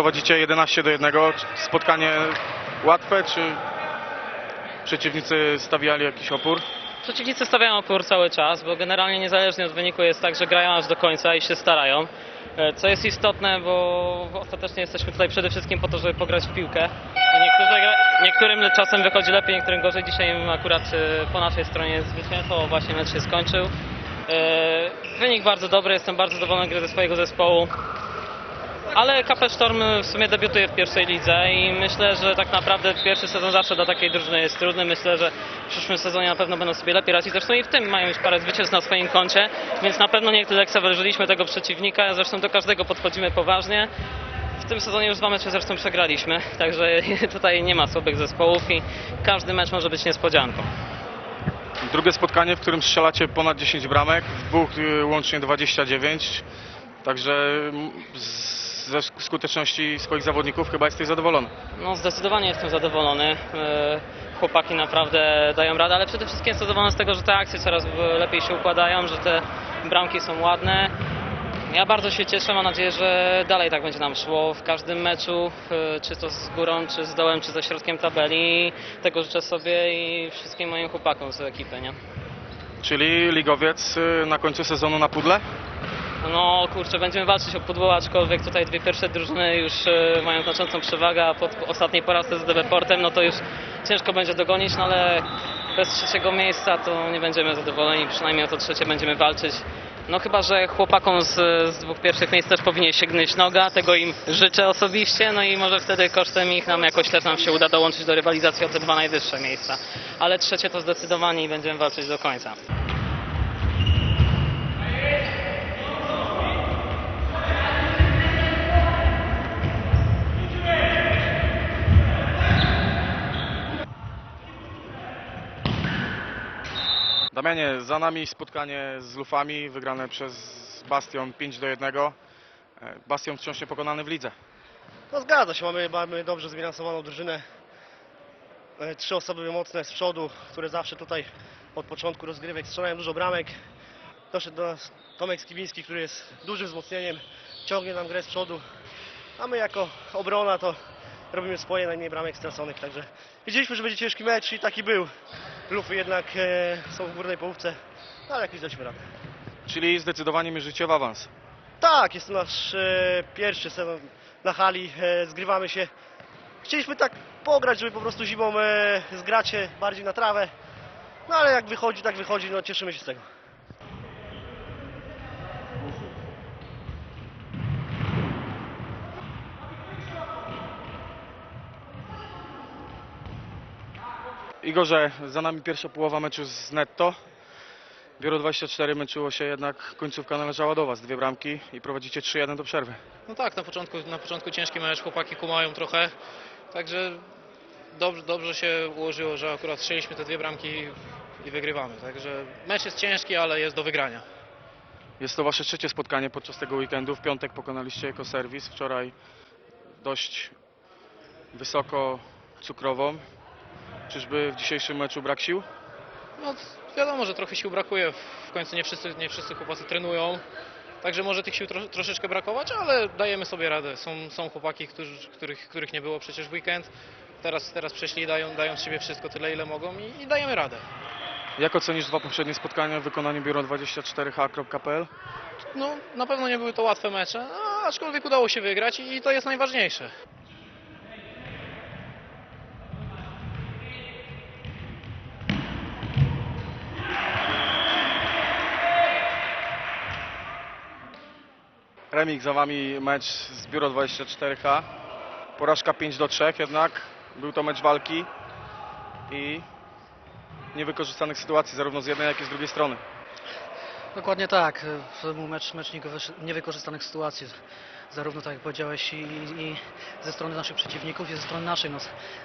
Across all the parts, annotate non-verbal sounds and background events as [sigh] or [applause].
prowadzicie 11 do 1. Spotkanie łatwe, czy przeciwnicy stawiali jakiś opór? Przeciwnicy stawiają opór cały czas, bo generalnie niezależnie od wyniku jest tak, że grają aż do końca i się starają. E, Co jest istotne, bo ostatecznie jesteśmy tutaj przede wszystkim po to, żeby pograć w piłkę. Niektórym czasem wychodzi lepiej, niektórym gorzej. Dzisiaj akurat e, po naszej stronie jest zwycięstwo, właśnie mecz się skończył. E, Wynik bardzo dobry, jestem bardzo zadowolony gry ze swojego zespołu. Ale KP Storm w sumie debiutuje w pierwszej lidze i myślę, że tak naprawdę pierwszy sezon zawsze dla takiej drużyny jest trudny. Myślę, że w przyszłym sezonie na pewno będą sobie lepiej radzić. Zresztą i w tym mają już parę zwycięstw na swoim koncie, więc na pewno nie lekceważyliśmy tego przeciwnika. Zresztą do każdego podchodzimy poważnie. W tym sezonie już dwa mecze zresztą przegraliśmy, także [laughs] tutaj nie ma słabych zespołów i każdy mecz może być niespodzianką. Drugie spotkanie, w którym strzelacie ponad 10 bramek, w dwóch y, łącznie 29. Także mm, z- ze skuteczności swoich zawodników chyba jesteś zadowolony. No zdecydowanie jestem zadowolony. E, Chłopaki naprawdę dają radę, ale przede wszystkim jestem zadowolony z tego, że te akcje coraz lepiej się układają, że te bramki są ładne. Ja bardzo się cieszę, mam nadzieję, że dalej tak będzie nam szło w każdym meczu, e, czy to z górą, czy z dołem, czy ze środkiem tabeli. Tego życzę sobie i wszystkim moim chłopakom z ekipy, nie? Czyli ligowiec y, na końcu sezonu na pudle? No kurczę, będziemy walczyć o pudło, aczkolwiek tutaj dwie pierwsze drużyny już e, mają znaczącą przewagę, a po ostatniej porażce z Deveportem, no to już ciężko będzie dogonić, no ale bez trzeciego miejsca to nie będziemy zadowoleni, przynajmniej o to trzecie będziemy walczyć. No chyba, że chłopakom z, z dwóch pierwszych miejsc też powinien sięgnąć noga, tego im życzę osobiście, no i może wtedy kosztem ich nam jakoś też nam się uda dołączyć do rywalizacji o te dwa najwyższe miejsca. Ale trzecie to zdecydowanie i będziemy walczyć do końca. Damianie, za nami spotkanie z Lufami, wygrane przez Bastion 5 do 1. E, Bastion wciąż niepokonany w lidze. No zgadza się, mamy, mamy dobrze zbilansowaną drużynę. E, Trzy osoby mocne z przodu, które zawsze tutaj od początku rozgrywek strzelają dużo bramek. Doszedł do nas Tomek Skibiński, który jest dużym wzmocnieniem, ciągnie nam grę z przodu. A my jako obrona to robimy swoje, najmniej bramek straconych. Także wiedzieliśmy, że będzie ciężki mecz i taki był. Lufy jednak e, są w górnej połówce, no, ale jakoś daliśmy radę. Czyli zdecydowanie mierzycie w awans. Tak, jest to nasz e, pierwszy sezon na hali, e, zgrywamy się. Chcieliśmy tak pograć, żeby po prostu zimą zgrać się bardziej na trawę. No ale jak wychodzi, tak wychodzi, no cieszymy się z tego. Igorze, za nami pierwsza połowa meczu z Netto. Biuro 24 męczyło się jednak, końcówka należała do Was. Dwie bramki i prowadzicie 3-1 do przerwy. No tak, na początku, na początku ciężki mecz, chłopaki kumają trochę, także dobrze, dobrze się ułożyło, że akurat strzeliśmy te dwie bramki i wygrywamy. Także mecz jest ciężki, ale jest do wygrania. Jest to Wasze trzecie spotkanie podczas tego weekendu. W piątek pokonaliście jako serwis. Wczoraj dość wysoko cukrową. Czyżby w dzisiejszym meczu brak sił? No wiadomo, że trochę sił brakuje, w końcu nie wszyscy, nie wszyscy chłopacy trenują, także może tych sił tro, troszeczkę brakować, ale dajemy sobie radę. Są, są chłopaki, którzy, których, których nie było przecież w weekend, teraz, teraz przyszli i dają, dają z siebie wszystko tyle, ile mogą i, i dajemy radę. Jak ocenisz dwa poprzednie spotkania w wykonaniu biuro 24h.pl? No, na pewno nie były to łatwe mecze, aczkolwiek udało się wygrać i to jest najważniejsze. Remik za Wami mecz z biuro 24h. Porażka 5 do 3 jednak. Był to mecz walki i niewykorzystanych sytuacji zarówno z jednej jak i z drugiej strony. Dokładnie tak. To był mecz, mecz niewykorzy- niewykorzystanych sytuacji. Zarówno tak jak powiedziałeś i, i ze strony naszych przeciwników i ze strony naszej. No,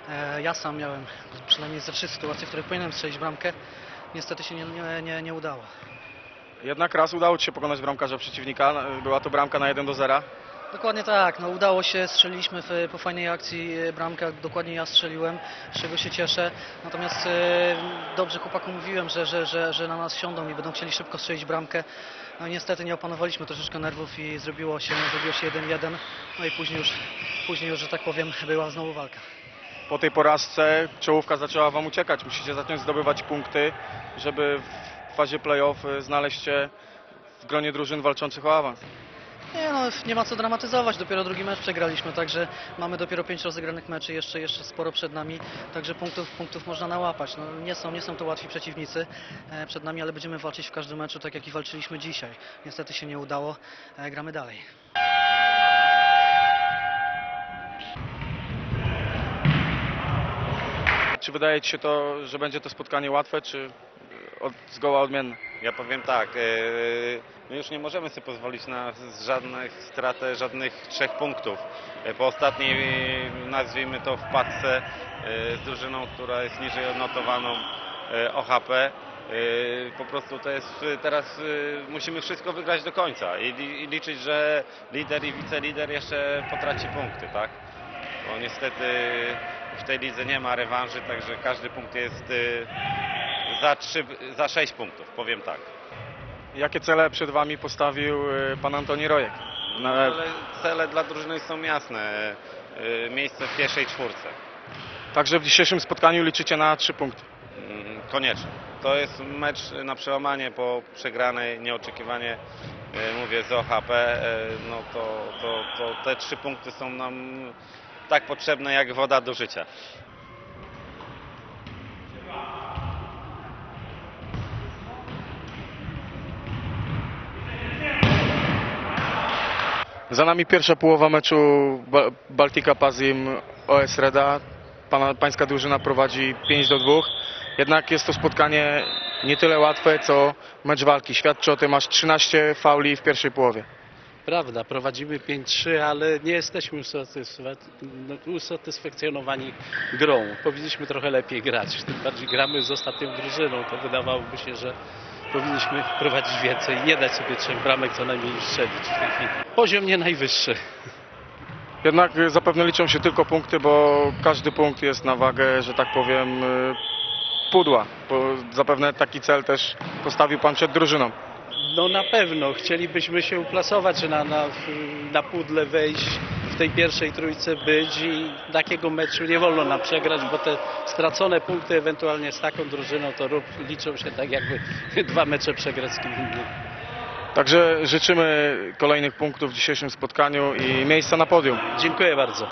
e, ja sam miałem przynajmniej ze trzy sytuacje, w których powinienem strzelić bramkę. Niestety się nie, nie, nie, nie udało. Jednak raz udało Ci się pokonać bramkarza przeciwnika. Była to bramka na 1 do 0. Dokładnie tak, no udało się, strzeliliśmy w, po fajnej akcji e, bramkę, dokładnie ja strzeliłem, z czego się cieszę. Natomiast e, dobrze chłopaku mówiłem, że, że, że, że na nas siądą i będą chcieli szybko strzelić bramkę. No niestety nie opanowaliśmy troszeczkę nerwów i zrobiło się, zrobiło się 1-1. No i później już, później już, że tak powiem, była znowu walka. Po tej porażce czołówka zaczęła Wam uciekać. Musicie zacząć zdobywać punkty, żeby w fazie playoff y, znaleźć się w gronie drużyn walczących o awans. Nie no, nie ma co dramatyzować, dopiero drugi mecz przegraliśmy, także mamy dopiero pięć rozegranych meczy, jeszcze, jeszcze sporo przed nami, także punktów, punktów można nałapać. No, nie, są, nie są to łatwi przeciwnicy e, przed nami, ale będziemy walczyć w każdym meczu, tak jak i walczyliśmy dzisiaj. Niestety się nie udało, e, gramy dalej. Czy wydaje Ci się to, że będzie to spotkanie łatwe, czy od, zgoła odmienne? Ja powiem tak, e, my już nie możemy sobie pozwolić na żadnych stratę, żadnych trzech punktów. E, Po ostatniej, e, nazwijmy to wpadce e, z drużyną, która jest niżej odnotowaną e, OHP, e, po prostu to jest e, teraz e, musimy wszystko wygrać do końca i, li- i liczyć, że lider i wicelider jeszcze potraci punkty, tak? Bo niestety w tej lidze nie ma rewanży, także każdy punkt jest e, za, trzy, za 6 punktów, powiem tak. Jakie cele przed Wami postawił y, Pan Antoni Rojek? Ale cele dla drużyny są jasne. Y, Miejsce w pierwszej czwórce. także w dzisiejszym spotkaniu liczycie na trzy punkty. Mm, Koniecznie. To jest mecz na przełamanie po przegranej nieoczekiwanie, y, mówię, z OHP. No to, to, to te trzy punkty są nam tak potrzebne jak woda do życia. Za nami pierwsza połowa meczu Ba- Baltika Pazim OS Reda. Pana, pańska drużyna prowadzi 5 do 2. Jednak jest to spotkanie nie tyle łatwe, co mecz walki. Świadczy o tym aż 13 fauli w pierwszej połowie. Prawda, prowadzimy 5-3, ale nie jesteśmy usatysfa- no, usatysfakcjonowani grą. Powinniśmy trochę lepiej grać. Tym bardziej gramy z ostatnią drużyną. To wydawałoby się, że powinniśmy prowadzić więcej nie dać sobie trzech bramek co najmniej strzelić w tej chwili. Poziom nie najwyższy. Jednak zapewne liczą się tylko punkty, bo każdy punkt jest na wagę, że tak powiem, y, pudła. Bo zapewne taki cel też postawił pan przed drużyną. No na pewno chcielibyśmy się uplasować, na, na, na pudle wejść, w tej pierwszej trójce być i takiego meczu nie wolno nam przegrać, bo te stracone punkty ewentualnie z taką drużyną to rób, liczą się tak jakby [laughs] dwa mecze przegrać z kim innym. Także życzymy kolejnych punktów w dzisiejszym spotkaniu i miejsca na podium. Dziękuję bardzo.